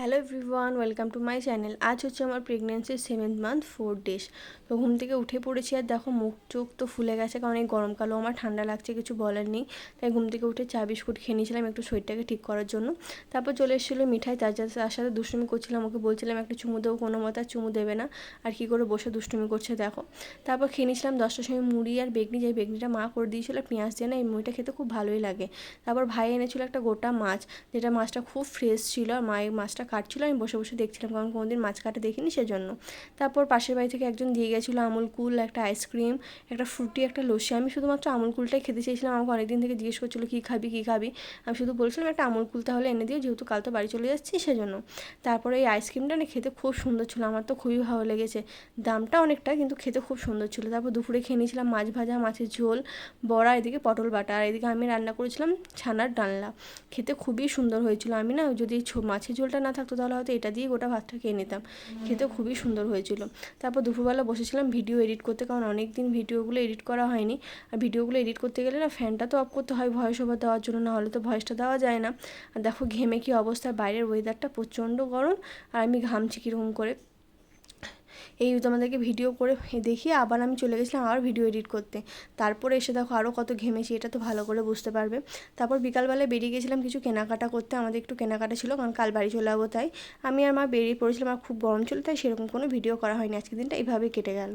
Hello everyone, welcome to my channel. আজ হচ্ছে আমার প্রেগনেন্সির সেভেন্থ মান্থ ফোর ডেজ তো ঘুম থেকে উঠে পড়েছি আর দেখো মুখ চোখ তো ফুলে গেছে, কারণ এই গরমকালেও আমার ঠান্ডা লাগছে, কিছু বলার নেই। তাই ঘুম থেকে উঠে চা, বিস্কুট খেয়ে নিয়েছিলাম একটু শরীরটাকে ঠিক করার জন্য। তারপর চলে এসেছিল মিঠাই, তার তার সাথে দুষ্টুমি করছিলাম, ওকে বলছিলাম একটা চুমু দেবো, কোনো মতো আর চুমু দেবে না। আর কী করে বসে দুষ্টুমি করছে দেখো। তারপর খেয়ে নিয়েছিলাম দশটার সময় মুড়ি আর বেগনি যে বেগনিটা মা করে দিয়েছিল পেঁয়াজ দিয়ে না, এই মুড়িটা খেতে খুব ভালোই লাগে। তারপর ভাই এনেছিল একটা গোটা মাছ, যেটা মাছটা খুব ফ্রেশ ছিল, আর মায়ের মাছটা কাটছিল, আমি বসে বসে দেখছিলাম, কারণ কোনোদিন মাছ কাটা দেখিনি সেজন্য। তারপর পাশের বাড়ি থেকে একজন দিয়ে গেছিল আমুল কুল, একটা আইসক্রিম একটা ফ্রুটি একটা লস্যি। আমি শুধুমাত্র আমুল কুলটাই খেতে চেয়েছিলাম, আমাকে অনেকদিন থেকে জিজ্ঞেস করছিল, কী খাবি কী খাবি? আমি শুধু বলছিলাম, একটা আমুল কুল তাহলে এনে দিও, যেহেতু কাল তো বাড়ি চলে যাচ্ছি সেজন্য। তারপরে এই আইসক্রিমটা না খেতে খুব সুন্দর ছিল, আমার তো খুবই ভালো লেগেছে। দামটা অনেকটা, কিন্তু খেতে খুব সুন্দর ছিল। তারপর দুপুরে খেয়ে নিয়েছিলাম মাছ ভাজা, মাছের ঝোল, বড়া, এদিকে পটল বাটা, আর এদিকে আমি রান্না করেছিলাম ছানার ডালনা। খেতে খুবই সুন্দর হয়েছিল। আমি না যদি মাছের ঝোলটা না থাকতো তাহলে হয়তো এটা দিয়ে গোটা ভাতটা খেয়ে নিতাম। খেতে খুবই সুন্দর হয়েছিল। তারপর দুপুরবেলা বসেছিলাম ভিডিও এডিট করতে কারণ অনেক দিন ভিডিওগুলো এডিট করা হয়নি। আর ভিডিওগুলো এডিট করতে গেলে না ফ্যানটা তো অফ করতে হয় ভয়েস ওভার দেওয়ার জন্য না হলে তো ভয়েসটা দেওয়া যায় না। আর দেখো ঘেমে কি অবস্থা, বাইরের ওয়েদারটা প্রচণ্ড গরম। আর আমি ঘামছি কীরকম করে। এই তোমাদেরকে ভিডিও করে দেখিয়ে আবার আমি চলে গেছিলাম আবার ভিডিও এডিট করতে। তারপরে এসে দেখো আরও কত ঘেমেছি, এটা তো ভালো করে বুঝতে পারবে। তারপর বিকালবেলায় বেরিয়ে গেছিলাম কিছু কেনাকাটা করতে, আমাদের একটু কেনাকাটা ছিল, কারণ কাল বাড়ি চলে যাব তাই। আমি আর মা বেরিয়ে পড়েছিলাম, আর খুব গরম ছিল, তাই সেরকম কোনো ভিডিও করা হয়নি, আজকের দিনটা এইভাবেই কেটে গেল।